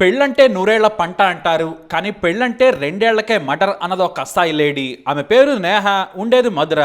పెళ్ళంటే నూరేళ్ళ పంట అంటారు కానీ పెళ్ళంటే రెండేళ్ళకే మటర్ అన్నది ఒక కస్తాయి లేడీ. ఆమె పేరు నేహ ఉండేది మధుర.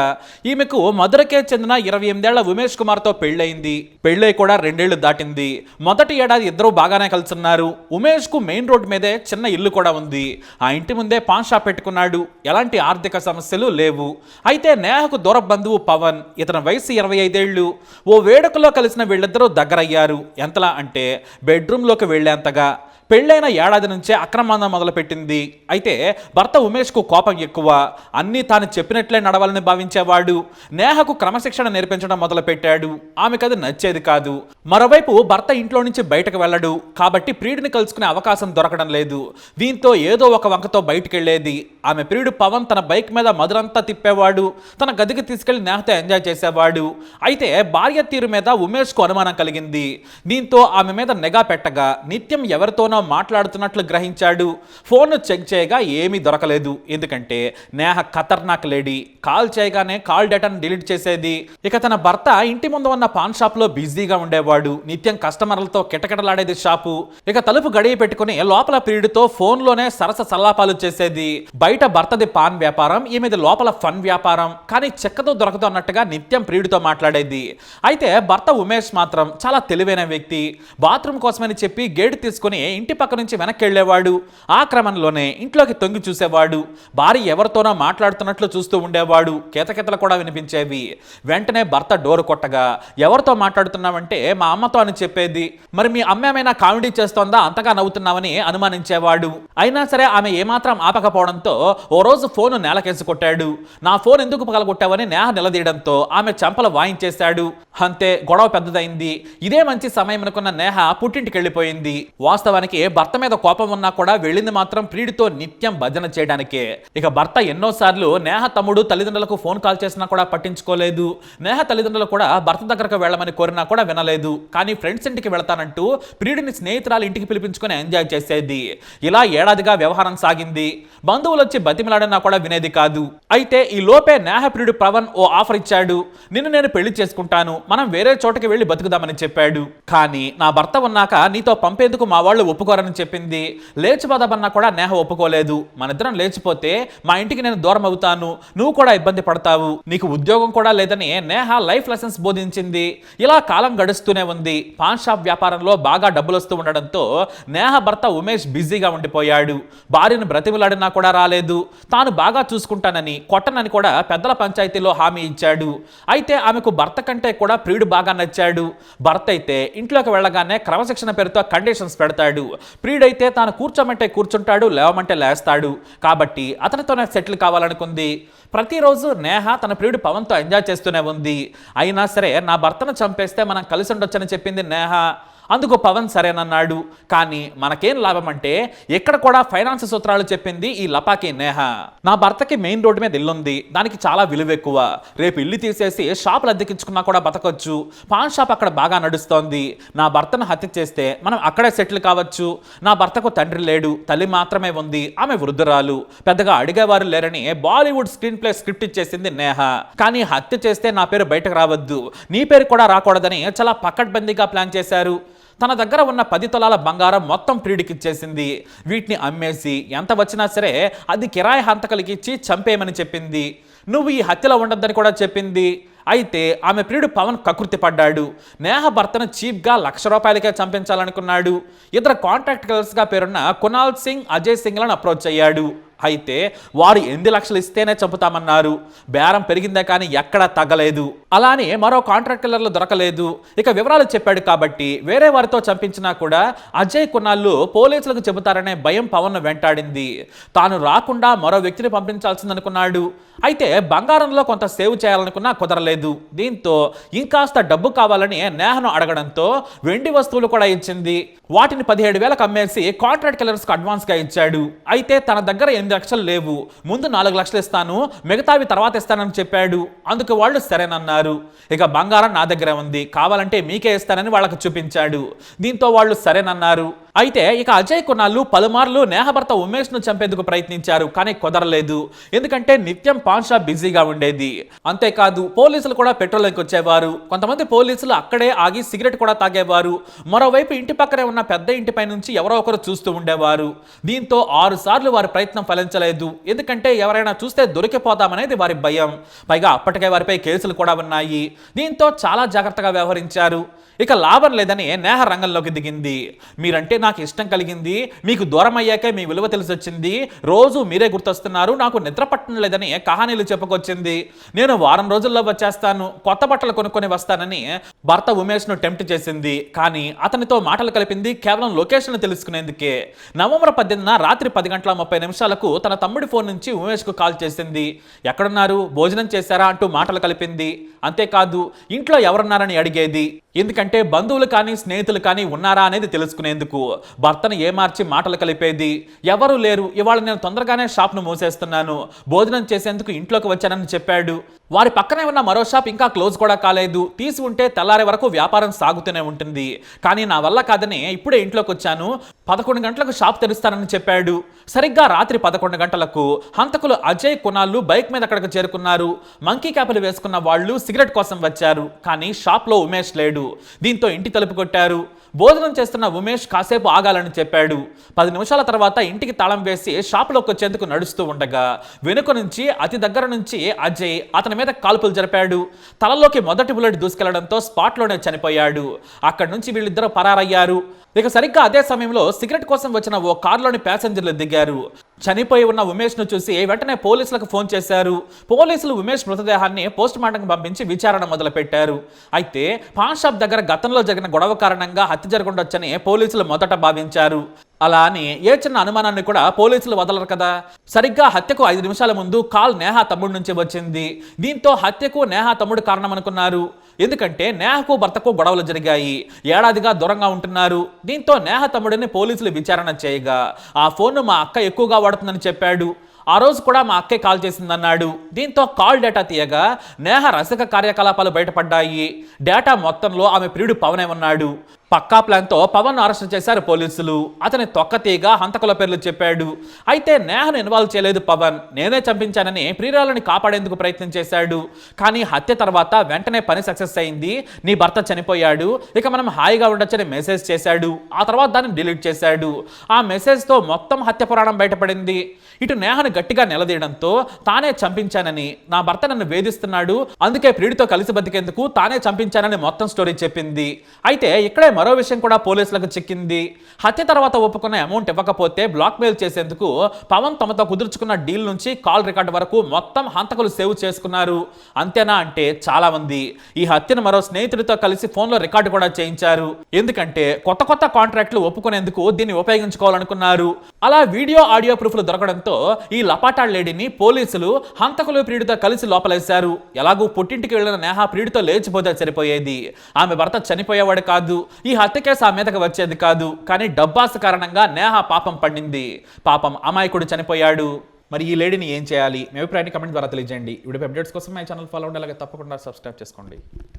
ఈమెకు మధురకే చెందిన ఇరవై ఎనిమిదేళ్ళ ఉమేష్ కుమార్తో పెళ్ళయింది. పెళ్ళై కూడా రెండేళ్ళు దాటింది. మొదటి ఏడాది ఇద్దరూ బాగానే కలుసున్నారు. ఉమేష్కు మెయిన్ రోడ్ మీదే చిన్న ఇల్లు కూడా ఉంది. ఆ ఇంటి ముందే పాన్ షాప్ పెట్టుకున్నాడు. ఎలాంటి ఆర్థిక సమస్యలు లేవు. అయితే నేహకు దూర బంధువు పవన్. ఇతని వయసు ఇరవై ఐదేళ్ళు. ఓ వేడుకలో కలిసిన వీళ్ళిద్దరూ దగ్గరయ్యారు. ఎంతలా అంటే బెడ్రూమ్లోకి వెళ్ళేంతగా పెళ్ళైన ఏడాది నుంచే అక్రమాందం మొదలుపెట్టింది. అయితే భర్త ఉమేష్కు కోపం ఎక్కువ. అన్నీ తాను చెప్పినట్లే నడవాలని భావించేవాడు. నేహకు క్రమశిక్షణ నేర్పించడం మొదలుపెట్టాడు. ఆమెకు అది నచ్చేది కాదు. మరోవైపు భర్త ఇంట్లో నుంచి బయటకు వెళ్ళడు. కాబట్టి ప్రియుడిని కలుసుకునే అవకాశం దొరకడం లేదు. దీంతో ఏదో ఒక వంకతో బయటికి వెళ్ళేది ఆమె ప్రియుడు పవన్ తన బైక్ మీద మధురంతా తిప్పేవాడు. తన గదికి తీసుకెళ్ళి నేహతో ఎంజాయ్ చేసేవాడు. అయితే భార్య తీరు మీద ఉమేష్కు అనుమానం కలిగింది. దీంతో ఆమె మీద నిఘా పెట్టగా నిత్యం ఎవరితోనో మాట్లాడుతున్నట్లు గ్రహించాడు. ఫోన్ చెక్ చేయగా ఏమీ దొరకలేదు. ఎందుకంటే నేహ ఖతర్నాక్ లేడీ. కాల్ చేయగానే కాల్ డేటాను డిలీట్ చేసేది. ఇక తన భర్త ఇంటి ముందు ఉన్న పాన్ షాప్లో బిజీగా ఉండేవాడు. నిత్యం కస్టమర్లతో కిటకిటలాడేది షాపు. ఇక తలుపు గడియ పెట్టుకుని లోపల పీరియడ్తో ఫోన్లోనే సరస సల్లాపాలు చేసేది. బయట భర్తది పాన్ వ్యాపారం ఈమెది లోపల ఫన్ వ్యాపారం. కానీ చెక్కతో దొరకదు అన్నట్టుగా నిత్యం ప్రియుడితో మాట్లాడేది. అయితే భర్త ఉమేష్ మాత్రం చాలా తెలివైన వ్యక్తి. బాత్రూమ్ కోసమని చెప్పి గేటు తీసుకుని ఇంటి పక్క నుంచి వెనక్కి వెళ్ళేవాడు ఆ క్రమంలోనే ఇంట్లోకి తొంగి చూసేవాడు భార్య ఎవరితోనో మాట్లాడుతున్నట్లు చూస్తూ ఉండేవాడు. కేతకెతలు కూడా వినిపించేవి. వెంటనే భర్త డోరు కొట్టగా ఎవరితో మాట్లాడుతున్నావంటే మా అమ్మతో అని చెప్పేది. మరి మీ అమ్మ ఏమైనా కామెడీ చేస్తోందా? అంతగా నవ్వుతున్నావని అనుమానించేవాడు. అయినా సరే ఆమె ఏమాత్రం ఆపకపోవడంతో ఓ రోజు ఫోన్ నేలకేసి కొట్టాడు. నా ఫోన్ ఎందుకు పగలగొట్టావని నేహ నిలదీయడంతో ఆమె చెంపలు వాయించేశాడు. అంతే గొడవ పెద్దదైంది. ఇదే మంచి సమయం అనుకున్న నేహ పుట్టింటికి వెళ్ళిపోయింది. వాస్తవానికి భర్త మీద కోపం ఉన్నా కూడా వెళ్ళింది మాత్రం ప్రియుడితో నిత్యం భజన చేయడానికే. ఇక భర్త ఎన్నోసార్లు నేహ తమ్ముడు తల్లిదండ్రులకు ఫోన్ కాల్ చేసినా కూడా పట్టించుకోలేదు. నేహ తల్లిదండ్రులు కూడా భర్త దగ్గరకు వెళ్ళమని కోరినా కూడా వినలేదు. కానీ ఫ్రెండ్స్ ఇంటికి వెళతానంటూ ప్రియుడిని స్నేహితురాలు ఇంటికి పిలిపించుకొని ఎంజాయ్ చేసేది. ఇలా ఏడాదిగా వ్యవహారం సాగింది. బంధువులు వచ్చి బతిమిలాడినా కూడా వినేది కాదు. అయితే ఈ లోపే నేహ ప్రియుడు పవన్ ఓ ఆఫర్ ఇచ్చాడు. నిన్ను నేను పెళ్ళి చేసుకుంటాను. మనం వేరే చోటకి వెళ్ళి బతుకుదామని చెప్పాడు. కానీ నా భర్త ఉన్నాక నీతో పంపేందుకు మా వాళ్ళు ఒప్పుకోరని చెప్పింది. లేచిపోదామన్నా కూడా నేహ ఒప్పుకోలేదు. మనిద్దరం లేచిపోతే మా ఇంటికి నేను దూరం అవుతాను. నువ్వు కూడా ఇబ్బంది పడతావు. నీకు ఉద్యోగం కూడా లేదని నేహ లైఫ్ లెసన్స్ బోధించింది. ఇలా కాలం గడుస్తూనే ఉంది. పాన్ షాప్ వ్యాపారంలో బాగా డబ్బులు వస్తూ ఉండడంతో నేహ భర్త ఉమేష్ బిజీగా ఉండిపోయాడు. భార్యను బ్రతిమలాడినా కూడా రాలేదు. తాను బాగా చూసుకుంటానని కొట్టనని కూడా పెద్దల పంచాయతీలో హామీ ఇచ్చాడు. అయితే ఆమెకు భర్త కంటే కూడా ప్రియుడు బాగా నచ్చాడు. భర్త అయితే ఇంట్లోకి వెళ్ళగానే క్రమశిక్షణ పేరుతో కండిషన్స్ పెడతాడు. ప్రియుడైతే తాను కూర్చోమంటే కూర్చుంటాడు లేవమంటే లేస్తాడు. కాబట్టి అతనితోనే సెటిల్ కావాలనుకుంది. ప్రతిరోజు నేహ తన ప్రియుడు పవన్తో ఎంజాయ్ చేస్తూనే ఉంది. అయినా సరే నా భర్తను చంపేస్తే మనం కలిసి ఉండొచ్చని చెప్పింది నేహ. అందుకు పవన్ సరేనన్నాడు. కానీ మనకేం లాభం అంటే ఎక్కడ కూడా ఫైనాన్స్ సూత్రాలు చెప్పింది ఈ లపాకి నేహ. నా భర్తకి మెయిన్ రోడ్డు మీద ఇల్లుంది. దానికి చాలా విలువ ఎక్కువ రేపు ఇల్లు తీసేసి షాపులు అద్దెకించుకున్నా కూడా బతకొచ్చు. పాన్ షాప్ అక్కడ బాగా నడుస్తోంది. నా భర్తను హత్య చేస్తే మనం అక్కడే సెటిల్ కావచ్చు. నా భర్తకు తండ్రి లేడు. తల్లి మాత్రమే ఉంది. ఆమె వృద్ధురాలు. పెద్దగా అడిగేవారు లేరని బాలీవుడ్ స్క్రీన్ ప్లే స్క్రిప్ట్ ఇచ్చేసింది నేహ. కానీ హత్య చేస్తే నా పేరు బయటకు రావద్దు. నీ పేరు కూడా రాకూడదని చాలా పక్కడ్బందీగా ప్లాన్ చేశారు. తన దగ్గర ఉన్న పది తొలాల బంగారం మొత్తం ప్రియుడికి ఇచ్చేసింది వీటిని అమ్మేసి ఎంత వచ్చినా సరే అది కిరాయి హంతకులకి ఇచ్చి చంపేయమని చెప్పింది. నువ్వు ఈ హత్యలో ఉండొద్దని కూడా చెప్పింది. అయితే ఆమె ప్రియుడు పవన్ కకృతి పడ్డాడు. నేహ భర్తను చీప్గా లక్ష రూపాయలకే చంపించాలనుకున్నాడు. ఇద్దరు కాంట్రాక్ట్గా పేరున్న కునాల్ సింగ్ అజయ్ సింగ్లను అప్రోచ్ అయ్యాడు. అయితే వారు ఎనిమిది లక్షలు ఇస్తేనే చంపుతామన్నారు. బేరం పెరిగిందే కానీ ఎక్కడా తగ్గలేదు. అలానే మరో కాంట్రాక్ట్ కిల్లర్లు దొరకలేదు. ఇక వివరాలు చెప్పాడు కాబట్టి వేరే వారితో చంపించినా కూడా అజయ్ కొన్నాళ్ళు పోలీసులకు చెబుతారనే భయం పవన్ వెంటాడింది. తాను రాకుండా మరో వ్యక్తిని పంపించాల్సిందనుకున్నాడు. అయితే బంగారంలో కొంత సేవ్ చేయాలనుకున్నా కుదరలేదు. దీంతో ఇంకాస్త డబ్బు కావాలని నేహను అడగడంతో వెండి వస్తువులు కూడా ఇచ్చింది. వాటిని పదిహేడు వేలకు అమ్మేసి కాంట్రాక్ట్ కిల్లర్స్కి అడ్వాన్స్గా ఇచ్చాడు. అయితే తన దగ్గర ఎనిమిది లక్షలు లేవు. ముందు నాలుగు లక్షలు ఇస్తాను మిగతావి తర్వాత ఇస్తానని చెప్పాడు. అందుకు వాళ్ళు సరేనన్నారు. ఇక బంగారం నా దగ్గర ఉంది. కావాలంటే మీకే ఇస్తానని వాళ్ళకు చూపించాడు. దీంతో వాళ్ళు సరేనన్నారు. అయితే ఇక అజయ్ కొన్నాళ్ళు పలుమార్లు నేహభర్త ఉమేష్ను చంపేందుకు ప్రయత్నించారు కానీ కుదరలేదు. ఎందుకంటే నిత్యం పాన్ షాప్ బిజీగా ఉండేది. అంతేకాదు పోలీసులు కూడా పెట్రోలింగ్కి వచ్చేవారు. కొంతమంది పోలీసులు అక్కడే ఆగి సిగరెట్ కూడా తాగేవారు. మరోవైపు ఇంటి పక్కనే ఉన్న పెద్ద ఇంటిపై నుంచి ఎవరో ఒకరు చూస్తూ ఉండేవారు. దీంతో ఆరు సార్లు వారి ప్రయత్నం ఫలించలేదు. ఎందుకంటే ఎవరైనా చూస్తే దొరికిపోతామనేది వారి భయం. పైగా అప్పటికే వారిపై కేసులు కూడా ఉన్నాయి. దీంతో చాలా జాగ్రత్తగా వ్యవహరించారు. ఇక లాభం లేదని నేహ రంగంలోకి దిగింది. మీరంటే నాకు ఇష్టం కలిగింది మీకు దూరం అయ్యాకే మీ విలువ తెలిసి వచ్చింది రోజు మీరే గుర్తొస్తున్నారు నాకు నిద్ర పట్టడం లేదని కహానీలు చెప్పుకొచ్చింది. నేను వారం రోజుల్లో వచ్చేస్తాను కొత్త బట్టలు కొనుక్కొని వస్తానని భర్త ఉమేష్ను టెంప్ట్ చేసింది. కానీ అతనితో మాటలు కలిపింది కేవలం లొకేషన్ తెలుసుకునేందుకే. నవంబర్ పద్దెనిమిదిన రాత్రి పది గంటల ముప్పై నిమిషాలకు తన తమ్ముడి ఫోన్ నుంచి ఉమేష్కు కాల్ చేసింది. ఎక్కడున్నారు? భోజనం చేశారా? అంటూ మాటలు కలిపింది. అంతేకాదు ఇంట్లో ఎవరున్నారని అడిగేది. ఎందుకంటే బంధువులు కానీ స్నేహితులు కానీ ఉన్నారా అనేది తెలుసుకునేందుకు భర్తను ఏమార్చి మాటలు కలిపేది? ఎవరు లేరు? ఇవాళ నేను తొందరగానే షాప్ను మూసేస్తున్నాను. భోజనం చేసేందుకు ఇంట్లోకి వచ్చానని చెప్పాడు. వారి పక్కనే ఉన్న మరో షాప్ ఇంకా క్లోజ్ కూడా కాలేదు. తీసి ఉంటే తెల్లారే వరకు వ్యాపారం సాగుతూనే ఉంటుంది. కానీ నా వల్ల కాదని ఇప్పుడే ఇంట్లోకి వచ్చాను. పదకొండు గంటలకు షాప్ తెరుస్తానని చెప్పాడు. సరిగ్గా రాత్రి పదకొండు గంటలకు హంతకులు అజయ్ కునాళ్ళు బైక్ మీద అక్కడికి చేరుకున్నారు. మంకీ క్యాపులు వేసుకున్న వాళ్ళు సిగరెట్ కోసం వచ్చారు. కానీ షాప్లో ఉమేష్ లేడు. దీంతో ఇంటి తలుపు కొట్టారు. భోజనం చేస్తున్న ఉమేష్ కాసేపు ఆగాలని చెప్పాడు. పది నిమిషాల తర్వాత ఇంటికి తాళం వేసి షాపులోకి వచ్చేందుకు నడుస్తూ ఉండగా వెనుక నుంచి అతి దగ్గర నుంచి అజయ్ అతని మీద కాల్పులు జరిపాడు. తలలోకి మొదటి బుల్లెట్ దూసుకెళ్ళడంతో స్పాట్లోనే చనిపోయాడు. అక్కడి నుంచి వీళ్ళిద్దరూ పరారయ్యారు. ఇక సరిగ్గా అదే సమయంలో సిగరెట్ కోసం వచ్చిన ఓ కారులోని ప్యాసింజర్లు దిగారు. చనిపోయి ఉన్న ఉమేష్ను చూసి వెంటనే పోలీసులకు ఫోన్ చేశారు. పోలీసులు ఉమేష్ మృతదేహాన్ని పోస్ట్ పంపించి విచారణ మొదలుపెట్టారు. అయితే పాన్ షాప్ దగ్గర గతంలో జరిగిన గొడవ కారణంగా హత్య జరగొండొచ్చని పోలీసులు మొదట భావించారు. అలా అని ఏ చిన్న అనుమానాన్ని కూడా పోలీసులు వదలరు కదా. సరిగ్గా హత్యకు ఐదు నిమిషాల ముందు కాల్ నేహా తమ్ముడు నుంచి వచ్చింది. దీంతో హత్యకు నేహా తమ్ముడు కారణం అనుకున్నారు ఎందుకంటే నేహకు భర్తకు గొడవలు జరిగాయి. ఏడాదిగా దూరంగా ఉంటున్నారు. దీంతో నేహ తమ్ముడిని పోలీసులు విచారణ చేయగా ఆ ఫోన్ను మా అక్క ఎక్కువగా వాడుతుందని చెప్పాడు. ఆ రోజు కూడా మా అక్కే కాల్ చేసిందన్నాడు. దీంతో కాల్ డేటా తీయగా నేహ రసిక కార్యకలాపాలు బయటపడ్డాయి. డేటా మొత్తంలో ఆమె ప్రియుడు పవనే ఉన్నాడు. పక్కా ప్లాన్తో పవన్ అరెస్ట్ చేశారు పోలీసులు. అతని తొక్కతీగా హంతకుల పేర్లు చెప్పాడు. అయితే నేహను ఇన్వాల్వ్ చేయలేదు పవన్. నేనే చంపించానని ప్రియురాలని కాపాడేందుకు ప్రయత్నం చేశాడు. కానీ హత్య తర్వాత వెంటనే పని సక్సెస్ అయింది. నీ భర్త చనిపోయాడు. ఇక మనం హాయిగా ఉండొచ్చని మెసేజ్ చేశాడు. ఆ తర్వాత దాన్ని డిలీట్ చేశాడు. ఆ మెసేజ్తో మొత్తం హత్య పురాణం బయటపడింది. ఇటు నేహను గట్టిగా నిలదీయడంతో తానే చంపించానని నా భర్త నన్ను వేధిస్తున్నాడు. అందుకే ప్రియుడితో కలిసి బతికేందుకు తానే చంపించానని మొత్తం స్టోరీ చెప్పింది. అయితే ఇక్కడే మరో విషయం కూడా పోలీసులకు చిక్కింది. హత్య తర్వాత ఒప్పుకున్న అమౌంట్ ఇవ్వకపోతే బ్లాక్ మెయిల్ చేసేందుకు పవన్ తమతో కుదుర్చుకున్న డీల్ నుంచి కాల్ రికార్డు వరకు మొత్తం హంతకులు సేవ్ చేసుకున్నారు. అంతేనా అంటే చాలా మంది. ఈ హత్యను మరో స్నేహితుడితో కలిసి ఫోన్లో రికార్డు కూడా చేయించారు. ఎందుకంటే కొత్త కొత్త కాంట్రాక్ట్లు ఒప్పుకునేందుకు దీన్ని ఉపయోగించుకోవాలనుకున్నారు. అలా వీడియో ఆడియో ప్రూఫ్లు దొరకడంతో ఈ లపాటా లేడీని పోలీసులు హంతకులు ప్రియుడితో కలిసి లోపలేశారు. ఎలాగూ పుట్టింటికి వెళ్ళిన నేహ ప్రియుడితో లేచిపోతే సరిపోయేది. ఆమె భర్త చనిపోయేవాడు కాదు. ఈ ఈ హత్య కేసు ఆ మీదకు వచ్చేది కాదు. కానీ డబ్బాస్ కారణంగా నేహ పాపం పండింది. పాపం అమాయకుడు చనిపోయాడు. మరి ఈ లేడీని ఏం చేయాలి? మీ అభిప్రాయాన్ని కమెంట్ ద్వారా తెలియజేయండి. ఇప్పుడు అప్డేట్స్ కోసం మా ఛానల్ ఫాలో ఉండాలి. తప్పకుండా సబ్స్క్రైబ్ చేసుకోండి.